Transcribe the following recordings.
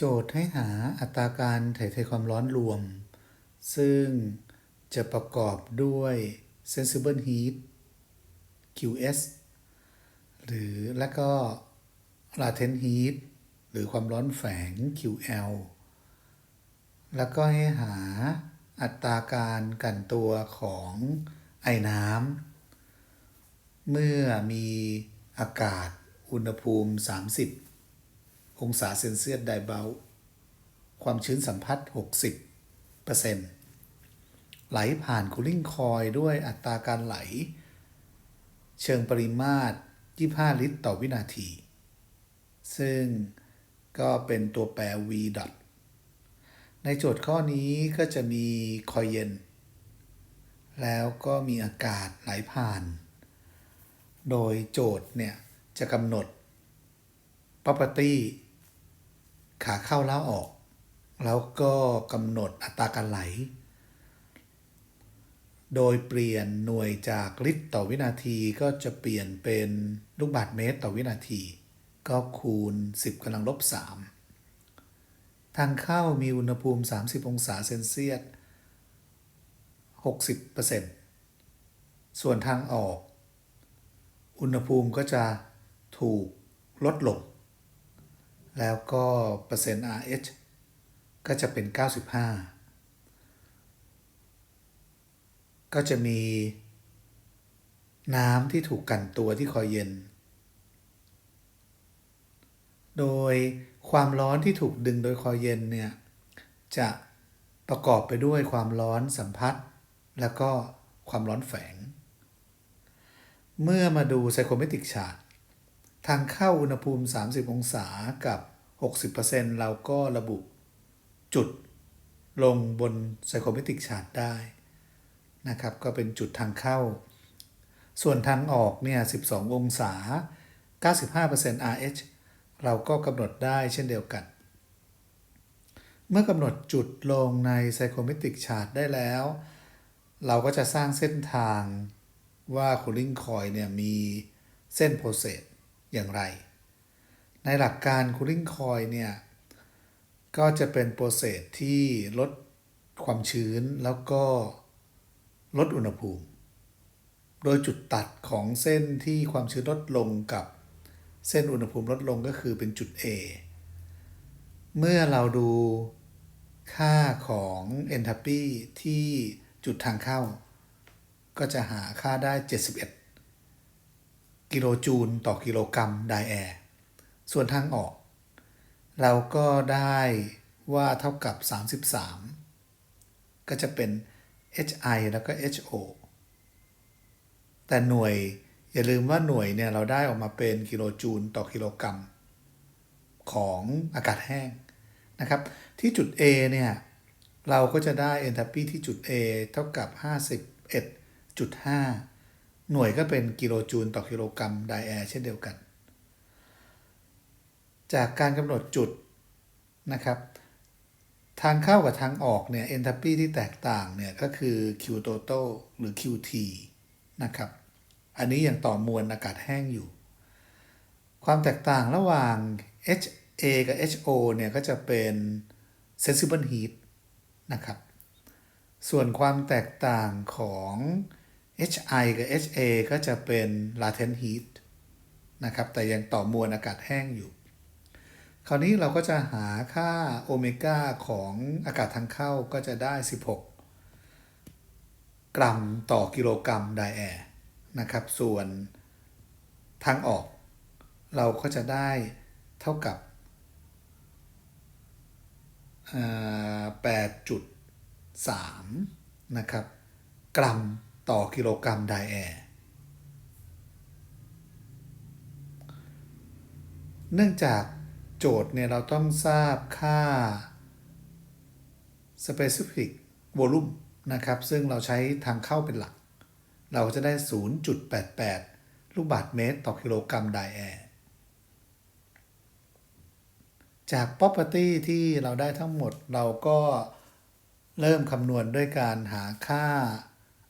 โจทย์ให้หาอัตราการถ่ายเทความร้อนรวม ซึ่งจะประกอบด้วย sensible heat QS หรือและก็ latent heat หรือความร้อนแฝง QL แล้วก็ให้หาอัตราการกันตัวของไอน้ำเมื่อมีอากาศอุณหภูมิ 30 องศาเซนเซียสไดเบลความชื้นสัมผัส 60%ไหลผ่านคูลิ่งคอยด้วยอัตราการไหล เชิงปริมาตร 25 ลิตรต่อวินาที ซึ่งก็เป็นตัวแปร v dot ในโจทย์ข้อนี้ก็จะมีคอยเย็น แล้วก็มีอากาศไหลผ่าน โดยโจทย์เนี่ยจะกำหนด property ขาเข้าแล้วออก แล้วก็กำหนดอัตราการไหล โดยเปลี่ยนหน่วยจากลิตรต่อวินาทีก็จะเปลี่ยนเป็นลูกบาศก์เมตรต่อวินาที ก็คูณ 10กำลังลบ 3 ทางเข้ามีอุณหภูมิ 30 องศาเซนเซียส 60%ส่วนทางออก อุณหภูมิก็จะถูกลดลง แล้วก็เปอร์เซ็นต์ RH ก็จะเป็น 95 ก็จะมีน้ำที่ถูกกันตัวที่คอยเย็น โดยความร้อนที่ถูกดึงโดยคอยเย็นเนี่ย จะประกอบไปด้วยความร้อนสัมผัส แล้วก็ความร้อนแฝง เมื่อมาดูไซโครเมตริกชาร์ต ทางเข้าอุณหภูมิ 30 องศากับ 60%เราก็ระบุจุดลงบนไซโครเมตริกชาร์ตได้นะครับ ก็เป็นจุดทางเข้า ส่วนทางออกเนี่ย 12 องศา 95% RH เราก็กำหนดได้เช่นเดียวกัน เมื่อกำหนดจุดลงในไซโครเมตริกชาร์ตได้แล้ว เราก็จะสร้างเส้นทางว่าคูลิ่งคอยเนี่ยมีเส้นโปรเซส อย่างไร ในหลักการคูลิ่งคอยเนี่ย ก็จะเป็นโปรเซสที่ลดความชื้นแล้วก็ลดอุณหภูมิ โดยจุดตัดของเส้นที่ความชื้นลดลงกับเส้นอุณหภูมิลดลงก็คือเป็นจุด A เมื่อเราดูค่าของ enthalpy ที่จุดทางเข้า ก็จะหาค่าได้ 71 กิโลจูลต่อกิโลกรัมไดแอร์ส่วนทางออก เราก็ได้ว่าเท่ากับ 33 ก็จะเป็น HI แล้วก็ HO แต่หน่วยอย่าลืมว่าหน่วยเนี่ยเราได้ออกมาเป็นกิโลจูลต่อกิโลกรัม ของอากาศแห้งนะครับ ที่จุด A เนี่ยเราก็จะได้ enthalpy ที่จุด A เท่ากับ 51.5 หน่วยก็เป็นกิโลจูลต่อกิโลกรัมไดแอร์เช่นเดียวกัน จากการกำหนดจุดนะครับทางเข้ากับทางออกเนี่ย enthalpy ที่แตกต่างเนี่ยก็คือ Q total หรือ QT นะครับ อันนี้ยังต่อมวลอากาศแห้งอยู่ ความแตกต่างระหว่าง HA กับ HO เนี่ยก็จะเป็น sensible heat นะครับ ส่วนความแตกต่างของ HI กับ HA ก็จะเป็น latent heat นะครับแต่ยังต่อมวลอากาศแห้งอยู่ คราวนี้เราก็จะหาค่าโอเมก้าของอากาศทางเข้าก็จะได้ 16 กรัมต่อกิโลกรัมไดแอร์นะครับ ส่วนทางออก เราก็จะได้เท่ากับ8.3 นะครับ กรัม ต่อกิโลกรัมไดแอร์เนื่องจากโจทย์เนี่ยเราต้องทราบค่า specific volume นะครับ ซึ่งเราใช้ทางเข้าเป็นหลัก เราจะได้ 0.88 ลูกบาศก์เมตรต่อกิโลกรัมไดแอร์จาก property ที่เราได้ทั้งหมดเราก็เริ่มคำนวณด้วยการหาค่า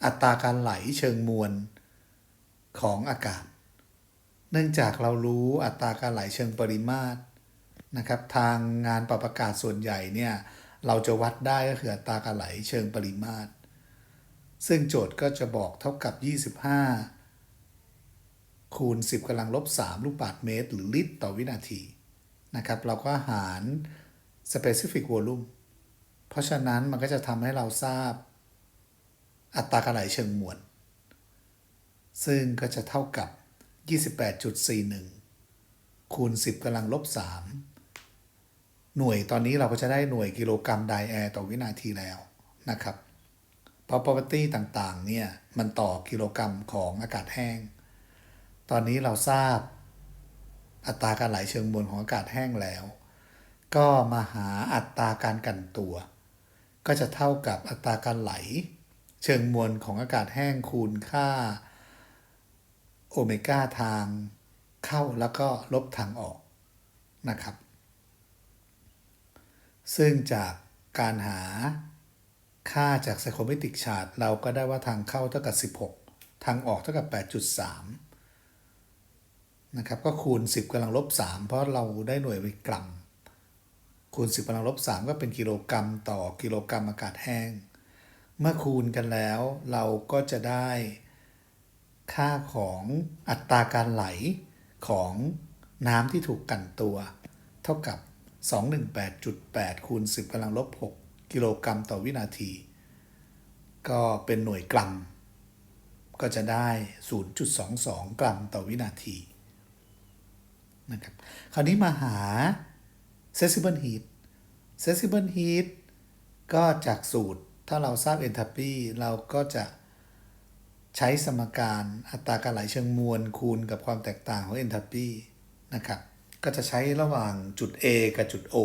อัตราการไหลเชิงมวลของอากาศ เนื่องจากเรารู้อัตราการไหลเชิงปริมาตรนะครับ ทางงานปรับอากาศส่วนใหญ่เนี่ยเราจะวัดได้ก็คืออัตราการไหลเชิงปริมาตร ซึ่งโจทย์ก็จะบอกเท่ากับ 25 คูณ 10กำลังลบ 3 ลูกบาศก์เมตร หรือลิตรต่อวินาทีนะครับ เราก็หาร specific volume เพราะฉะนั้นมันก็จะทำให้เราทราบ อัตราการไหลเชิงมวล ซึ่งก็จะเท่ากับ 28.41 คูณ 10กำลังลบ 3 หน่วยตอนนี้เราก็จะได้หน่วยกิโลกรัมไดแอร์ต่อวินาทีแล้วนะครับเพราะ property ต่างๆ เนี่ย มันต่อกิโลกรัมของอากาศแห้ง ตอนนี้เราทราบอัตราการไหลเชิงมวลของอากาศแห้งแล้ว ก็มาหาอัตราการกันตัว ก็จะเท่ากับอัตราการไหล เชิงมวลของอากาศแห้งคูณค่าโอเมก้าทางเข้าแล้วก็ลบทางออกนะครับ ซึ่งจากการหาค่าจาก psychometric chart เราก็ได้ว่าทางเข้าเท่ากับ 16 ทางออกเท่ากับ 8.3 นะครับ ก็คูณ 10กำลังลบ 3 เพราะเราได้หน่วยเป็นกรัม คูณ 10กำลังลบ 3 ก็เป็นกิโลกรัมต่อกิโลกรัมอากาศแห้ง เมื่อคูณกันแล้ว เราก็จะได้ค่าของอัตราการไหลของน้ำที่ถูกกันตัว เท่ากับ 218.8 คูณ 10กำลังลบ 6 กิโลกรัมต่อวินาที ก็เป็นหน่วยกรัม ก็จะได้ 0.22 กรัมต่อวินาทีนะครับ คราวนี้มาหา sensible heat sensible heat ก็จากสูตร ถ้าเราทราบ enthalpy เราก็จะใช้สมการอัตราการไหลเชิงมวลคูณกับความแตกต่างของ enthalpy นะครับ ก็จะใช้ระหว่างจุด A กับจุด O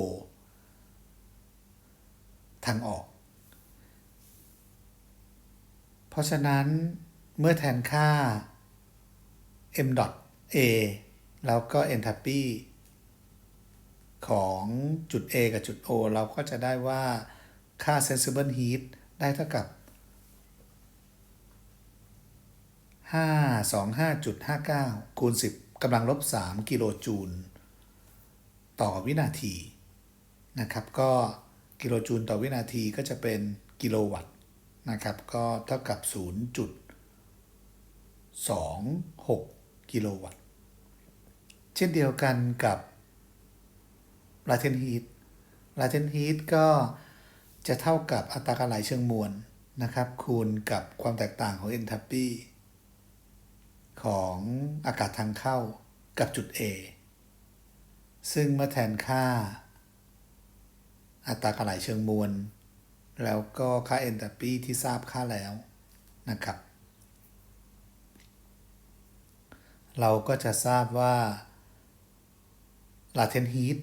ทางออก เพราะฉะนั้นเมื่อแทนค่า m dot a แล้วก็ enthalpy ของจุด A กับจุด O เราก็จะได้ว่า ค่า sensible heat ได้เท่ากับ 525.59 คูณ 10กำลังลบ 3 กิโลจูล ต่อวินาที นะครับ ก็กิโลจูลต่อวินาทีก็จะเป็นกิโลวัตต์นะครับ ก็เท่ากับ 0.26 กิโลวัตต์ เช่นเดียวกันกับ latent heat latent heat ก็ จะเท่ากับอัตราการไหลเชิงมวลนะครับ คูณกับความแตกต่างของ enthalpy ของอากาศทางเข้ากับจุด A ซึ่งเมื่อแทนค่า อัตราการไหลเชิงมวล แล้วก็ค่า enthalpy ที่ทราบค่าแล้วนะครับ เราก็จะทราบว่า latent heat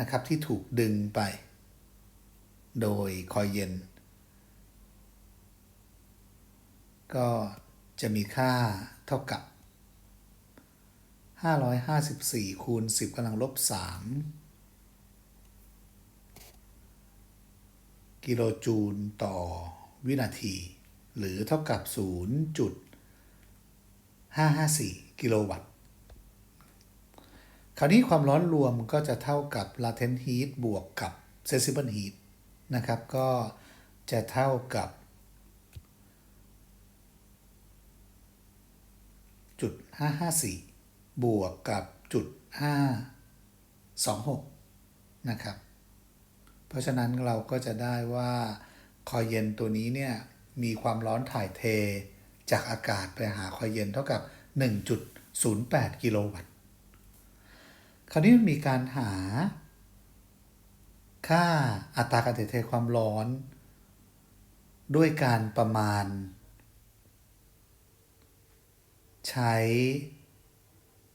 นะครับที่ถูกดึงไป โดยคอยเย็น ก็จะมีค่าเท่ากับ 554 คูณ 10กำลังลบ 3 กิโลจูลต่อวินาที หรือเท่ากับ 0.554 กิโลวัตต์ คราวนี้ความร้อนรวมก็จะเท่ากับ latent heat บวกกับ sensible heat นะครับ ก็จะเท่ากับจุด554 บวกกับจุด526 นะครับ เพราะฉะนั้นเราก็จะได้ว่าคอยเย็นตัวนี้เนี่ย มีความร้อนถ่ายเทจากอากาศไปหาคอยเย็นเท่ากับ 1.08 กิโลวัตต์ คราวนี้มันมีการหา ค่าอัตราการถ่ายเทความร้อน ด้วยการประมาณ ใช้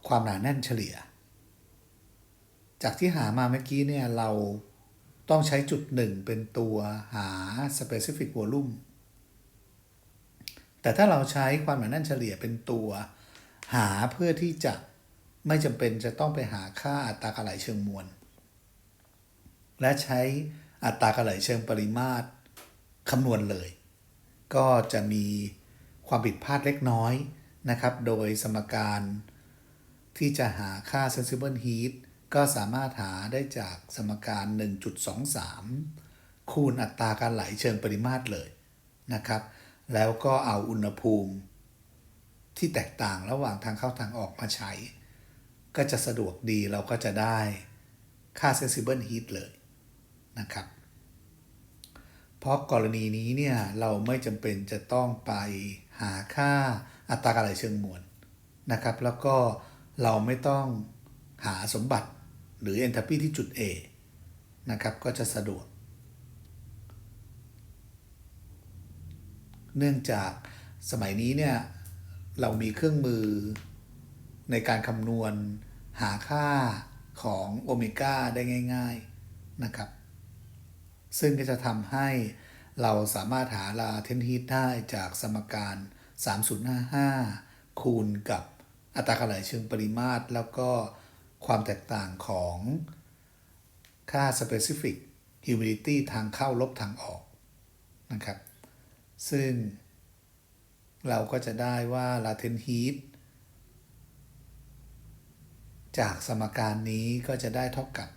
ความหนาแน่นเฉลี่ย จากที่หามาเมื่อกี้เนี่ยเราต้องใช้จุดหนึ่งเป็นตัวหา specific volume แต่ถ้าเราใช้ความหนาแน่นเฉลี่ยเป็นตัวหาเพื่อที่จะไม่จำเป็นจะต้องไปหาค่าอัตราการไหลเชิงมวล และใช้อัตราการไหลเชิงปริมาตรคำนวณเลย ก็จะมีความผิดพลาดเล็กน้อยนะครับ โดยสมการที่จะหาค่า sensible heat ก็สามารถหาได้จากสมการ 1.23 คูณอัตราการไหลเชิงปริมาตรเลยนะครับ แล้วก็เอาอุณหภูมิ ที่แตกต่างระหว่างทางเข้าทางออกมาใช้ ก็จะสะดวกดีเราก็จะได้ค่า sensible heat เลย นะครับ เพราะกรณีนี้เนี่ยเราไม่จำเป็นจะต้องไปหาค่าอัตราการไหลเชิงมวลนะครับ แล้วก็เราไม่ต้องหาสมบัติหรือ enthalpy ที่จุด A นะครับก็จะสะดวก เนื่องจากสมัยนี้เนี่ยเรามีเครื่องมือในการคำนวณหาค่าของโอเมก้าได้ง่าย ๆนะครับ ซึ่งก็จะทำให้เราสามารถหาลาเทนฮีทได้จากสมการ 3055 คูณกับอัตราการไหลเชิงปริมาตร แล้วก็ความแตกต่างของค่า specific humidity ทางเข้าลบทางออกนะครับ ซึ่งเราก็จะได้ว่า latent heat จากสมการนี้ก็จะได้เท่ากับ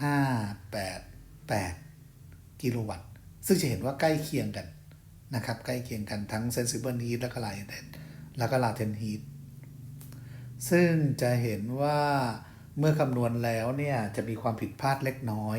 588 กิโลวัตต์ ซึ่งจะเห็นว่าใกล้เคียงกันนะครับ ใกล้เคียงกันทั้ง sensible heat แล้วก็ลาเทนแล้วก็ latent heat ซึ่งจะเห็นว่าเมื่อคำนวณแล้วเนี่ย จะมีความผิดพลาดเล็กน้อย